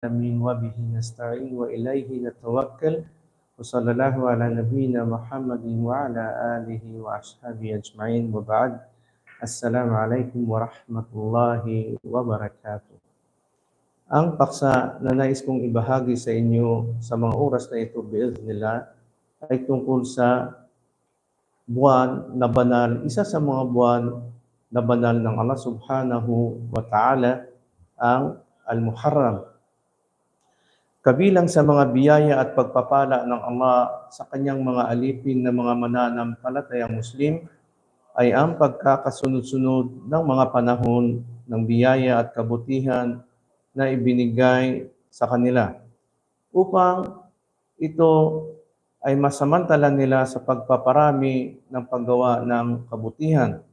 آمين وبه نستعين وإليه نتوكل وصلى الله على نبينا محمد وعلى آله وأصحابه أجمعين وبعد السلام عليكم ورحمة الله وبركاته Ang paksa na nais kong ibahagi sa inyo sa mga oras na ito, biiznillah, ay tungkol sa buwan na banal, isa sa mga buwan na banal ng Allah subhanahu wa ta'ala, ang Al-Muharram. Kabilang sa mga biyaya at pagpapala ng Allah sa kanyang mga alipin na mga mananampalatayang Muslim ay ang pagkakasunod-sunod ng mga panahon ng biyaya at kabutihan na ibinigay sa kanila upang ito ay masamantala nila sa pagpaparami ng paggawa ng kabutihan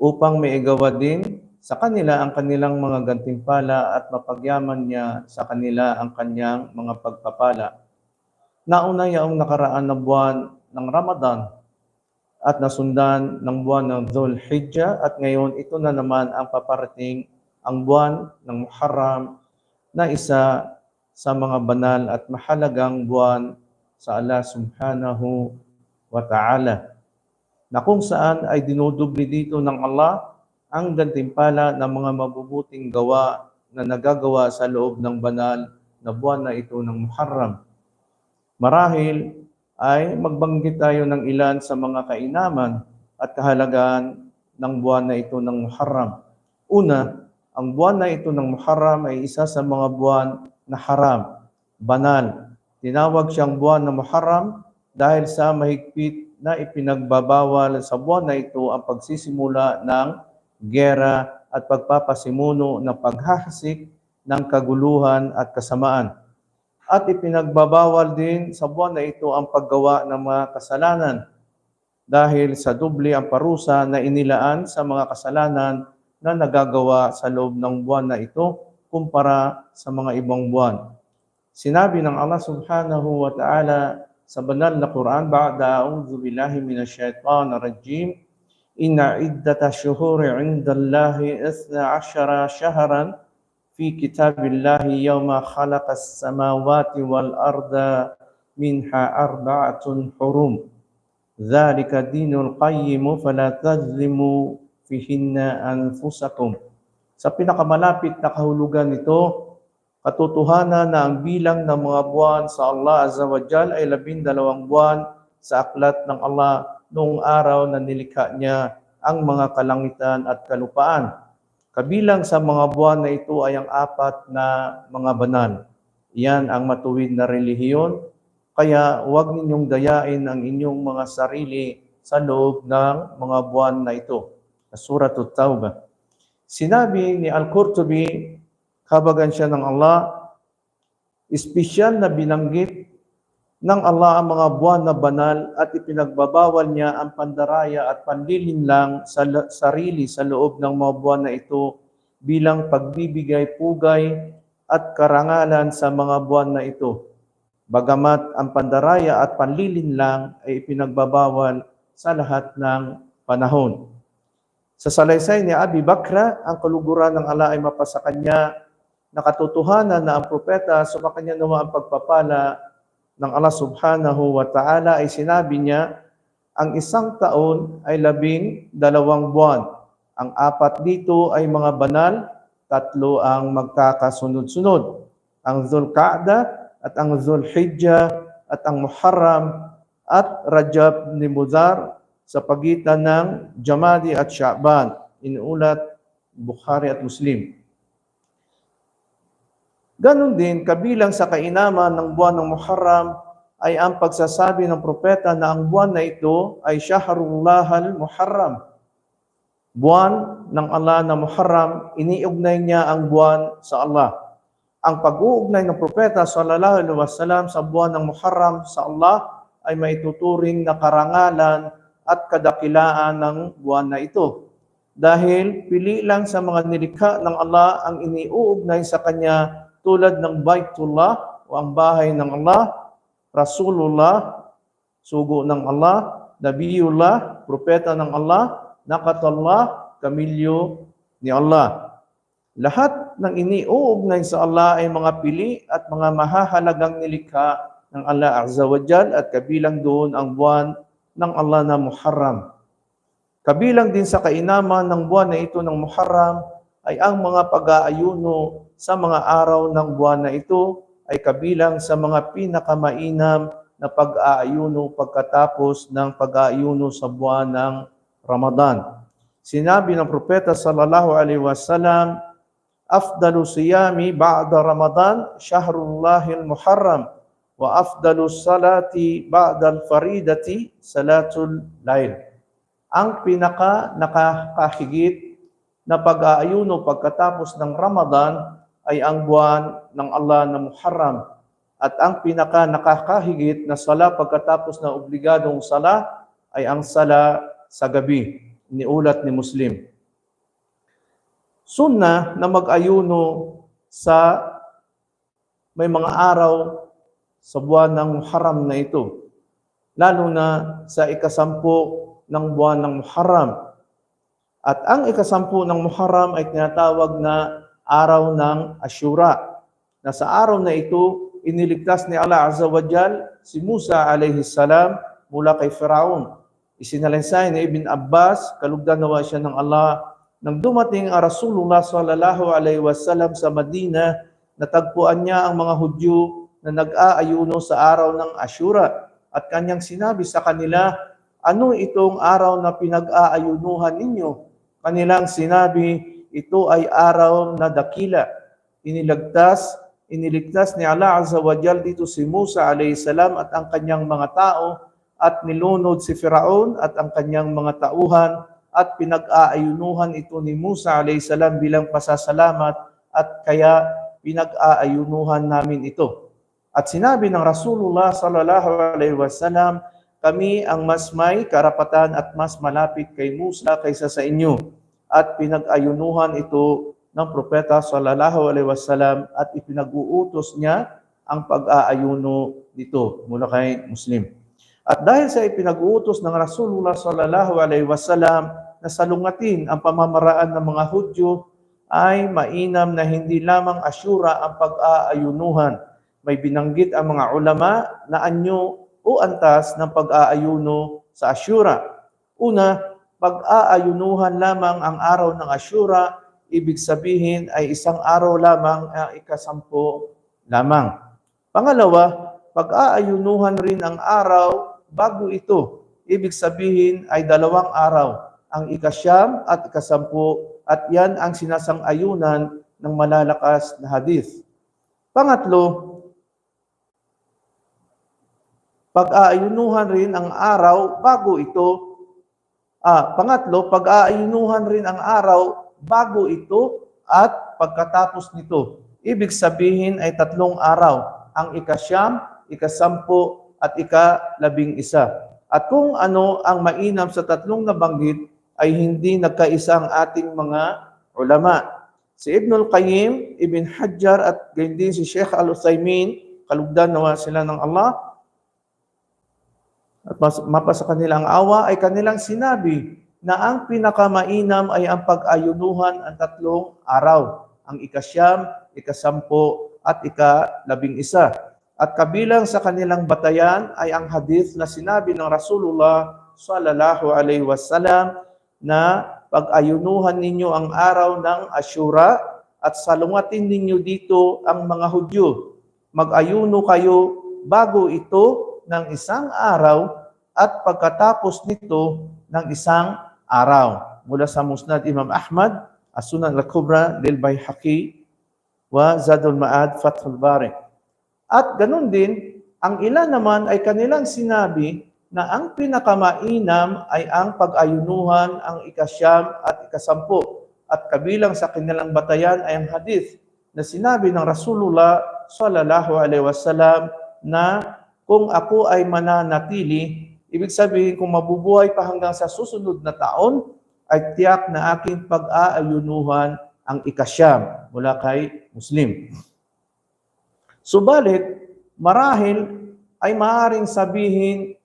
upang maigawa din sa kanila ang kanilang mga gantimpala at mapagyaman niya sa kanila ang kanyang mga pagpapala. Nauna yaong nakaraan na buwan ng Ramadan at nasundan ng buwan ng Dhul Hijjah at ngayon ito na naman ang paparating ang buwan ng Muharram na isa sa mga banal at mahalagang buwan sa Allah subhanahu wa ta'ala na kung saan ay dinudubli dito ng Allah ang gantimpala ng mga mabubuting gawa na nagagawa sa loob ng banal na buwan na ito ng Muharram. Marahil ay magbanggit tayo ng ilan sa mga kainaman at kahalagaan ng buwan na ito ng Muharram. Una, ang buwan na ito ng Muharram ay isa sa mga buwan na haram, banal. Tinawag siyang buwan na Muharram dahil sa mahigpit na ipinagbabawal sa buwan na ito ang pagsisimula ng gera at pagpapasimuno ng paghahasik ng kaguluhan at kasamaan. At ipinagbabawal din sa buwan na ito ang paggawa ng mga kasalanan dahil sa doble ang parusa na inilaan sa mga kasalanan na nagagawa sa loob ng buwan na ito kumpara sa mga ibang buwan. Sinabi ng Allah subhanahu wa ta'ala sa banal na Quran, Ba'da a'udhu billahi minash shaitan rajim, Inna iddata syuhuri indallahi ithna ashara shaharan fi kitabillahi yawma khalaqas samawati wal arda minha arba'atun hurum. Dhalika dinul qayyimu fala tazlimu fihinna anfusakum. Sa pinakamalapit na kahulugan nito, katotohanan na ang bilang ng mga buwan sa Allah Azza wa Jal ay labindalawang buwan sa aklat ng Allah noong araw na nilikha niya ang mga kalangitan at kalupaan. Kabilang sa mga buwan na ito ay ang apat na mga banal. Iyan ang matuwid na relihiyon, kaya huwag ninyong dayain ang inyong mga sarili sa loob ng mga buwan na ito Surat At-Tawbah. Sinabi ni Al-Qurtubi, kabagan siya ng Allah, espesyal na binanggit ng Allah ang mga buwan na banal at ipinagbabawal niya ang pandaraya at panlilin lang sa sarili sa loob ng mga buwan na ito bilang pagbibigay pugay at karangalan sa mga buwan na ito. Bagamat ang pandaraya at panlilin lang ay ipinagbabawal sa lahat ng panahon. Sa salaysay ni Abi Bakra, ang kaluguran ng Allah ay mapasa kanya na katotohanan na ang propeta sa kanya nawa ang pagpapala ng Allah subhanahu wa ta'ala ay sinabi niya, ang isang taon ay labing dalawang buwan. Ang apat dito ay mga banal, tatlo ang magkakasunod-sunod. Ang Zulqa'da at ang Zulhijjah at ang Muharram at Rajab ni Mudar sa pagitan ng Jamadi at Sha'ban. Inuulat Bukhari at Muslim. Ganon din, kabilang sa kainaman ng buwan ng Muharram ay ang pagsasabi ng propeta na ang buwan na ito ay Shahrullah al-Muharram. Buwan ng Allah na Muharram, iniugnay niya ang buwan sa Allah. Ang pag-uugnay ng propeta sallallahu alaihi wasallam sa buwan ng Muharram sa Allah ay maituturing na karangalan at kadakilaan ng buwan na ito. Dahil pili lang sa mga nilikha ng Allah ang iniuugnay sa Kanya tulad ng Baitullah o ang bahay ng Allah, Rasulullah, sugo ng Allah, Nabiyullah, propeta ng Allah, Nakatallah, kamilyo ni Allah. Lahat ng iniuugnay sa Allah ay mga pili at mga mahahalagang nilikha ng Allah Azza wa Jal at kabilang doon ang buwan ng Allah na Muharram. Kabilang din sa kainaman ng buwan na ito ng Muharram ay ang mga pag-aayuno sa mga araw ng buwan na ito ay kabilang sa mga pinakamainam na pag-aayuno pagkatapos ng pag-aayuno sa buwan ng Ramadan. Sinabi ng propeta sallallahu alaihi wasallam, afdalu siyami ba'da Ramadan shahrullahil muharram wa afdalu salati ba'da al-faridati salatul lail. Ang pinaka nakakahigit na pag-aayuno pagkatapos ng Ramadan ay ang buwan ng Allah na Muharram. At ang pinaka nakakahigit na sala pagkatapos ng obligadong sala ay ang sala sa gabi, niulat ni Muslim. Sunna na mag-ayuno sa may mga araw sa buwan ng Muharram na ito, lalo na sa ikasampu ng buwan ng Muharram. At ang ikasampu ng Muharram ay tinatawag na araw ng Ashura. Na sa araw na ito, iniligtas ni Allah Azza wa Jal si Musa alayhi salam mula kay Firaun. Isinalaysay ni Ibn Abbas, kalugdan nawa siya ng Allah, nang dumating ang Rasulullah sallallahu alaihi wasallam sa Madina, natagpuan niya ang mga Hudyo na nag-aayuno sa araw ng Ashura. At kanyang sinabi sa kanila, ano itong araw na pinag-aayunuhan ninyo? Kanilang sinabi, ito ay araw na dakila. Inilagtas, iniligtas ni Allah Azza wa Jal dito si Musa alayhi salam at ang kanyang mga tao at nilunod si Firaun at ang kanyang mga tauhan at pinag-aayunuhan ito ni Musa alayhi salam bilang pasasalamat at kaya pinag-aayunuhan namin ito. At sinabi ng Rasulullah sallallahu alaihi wasallam, kami ang mas may karapatan at mas malapit kay Musa kaysa sa inyo. At pinag-ayunuhan ito ng propeta sallallahu alaihi wasallam at ipinag-uutos niya ang pag-aayuno nito mula kay Muslim. At dahil sa ipinag-uutos ng Rasulullah sallallahu alaihi wasallam na salungatin ang pamamaraan ng mga Hudyo ay mainam na hindi lamang asyura ang pag-aayunuhan. May binanggit ang mga ulama na anyo o antas ng pag-aayuno sa asyura. Una, pag-aayunuhan lamang ang araw ng asyura, ibig sabihin ay isang araw lamang ang ikasampo lamang. Pangalawa, pag-aayunuhan rin ang araw bago ito. Ibig sabihin ay dalawang araw, ang ikasyam at ikasampu at yan ang sinasang-ayunan ng malalakas na hadith. Pangatlo, pag-aayunuhan rin ang araw bago ito. Ah, pangatlo, pag-aayunuhan rin ang araw bago ito at pagkatapos nito. Ibig sabihin ay tatlong araw, ang ikasyam, ikasampu, at ikalabing isa. At kung ano ang mainam sa tatlong nabanggit, ay hindi nagkaisa ang ating mga ulama. Si Ibnul Qayyim, Ibn Hajjar at gayon din si Sheikh Al-Uthaymin, kalugdan nawa sila ng Allah, at mapasa kanilang awa ay kanilang sinabi na ang pinakamainam ay ang pag-ayunuhan ang tatlong araw, ang ikasyam, ikasampo, at ikalabing isa. At kabilang sa kanilang batayan ay ang hadith na sinabi ng Rasulullah sallallahu alaihi wasallam na pag-ayunuhan ninyo ang araw ng Ashura at salungatin ninyo dito ang mga Hudyo. Mag-ayuno kayo bago ito ng isang araw at pagkatapos nito ng isang araw. Mula sa Musnad Imam Ahmad, As-Sunan al-Kubra lil Bayhaqi wa Zadul Ma'ad Fathul Bari. At ganun din, ang ilan naman ay kanilang sinabi na ang pinakamainam ay ang pag-ayunuhan ang ikasyam at ikasampu. At kabilang sa kanilang batayan ay ang hadith na sinabi ng Rasulullah sallallahu alaihi wasallam na kung ako ay mananatili, ibig sabihin kung mabubuhay pa hanggang sa susunod na taon, ay tiyak na aking pag-aayunuhan ang ikasyam mula kay Muslim. Subalit, marahil ay maaaring sabihin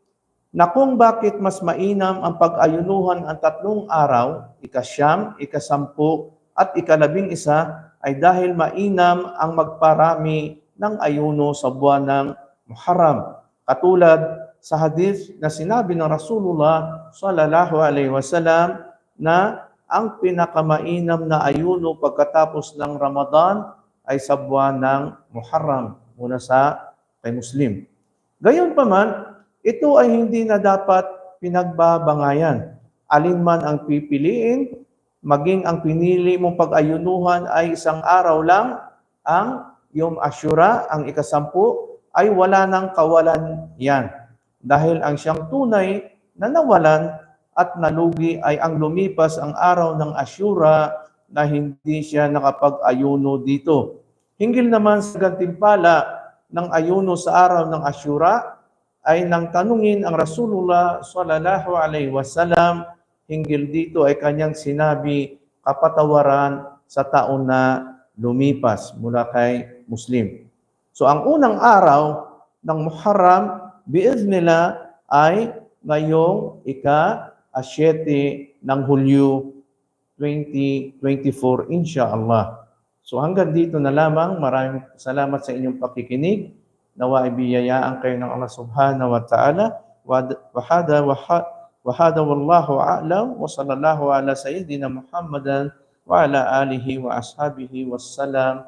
na kung bakit mas mainam ang pag-ayunuhan ang tatlong araw, ikasyam, ikasampu, At ikalabing isa ay dahil mainam ang magparami ng ayuno sa buwan ng Muharram. Katulad sa hadith na sinabi ng Rasulullah sallallahu alaihi wasallam na ang pinakamainam na ayuno pagkatapos ng Ramadan ay sa buwan ng Muharram muna sa kay Muslim. Gayon pa man, ito ay hindi na dapat pinagbabangayan. Alin man ang pipiliin, maging ang pinili mong pag-ayunuhan ay isang araw lang, ang Yom Ashura, ang ikasampu, ay wala ng kawalan yan. Dahil ang siyang tunay na nawalan at nalugi ay ang lumipas ang araw ng Ashura na hindi siya nakapag-ayuno dito. Hinggil naman sa gantimpala ng ayuno sa araw ng Ashura ay nang tanungin ang Rasulullah sallallahu alaihi wasallam hinggil dito ay kanyang sinabi kapatawaran sa taon na lumipas mula kay Muslim. So ang unang araw ng Muharram biiznillah ay ngayong ika asyete ng Hulyo 2024 inshallah. So hanggang dito na lamang. Maraming salamat sa inyong pakikinig. Nawa ay biyayaan kayo ng Allah subhanahu wa ta'ala. Wahada wahada wallahu a'lam wa sallallahu ala sayyidina Muhammadan wa ala alihi wa ashabihi wassalam.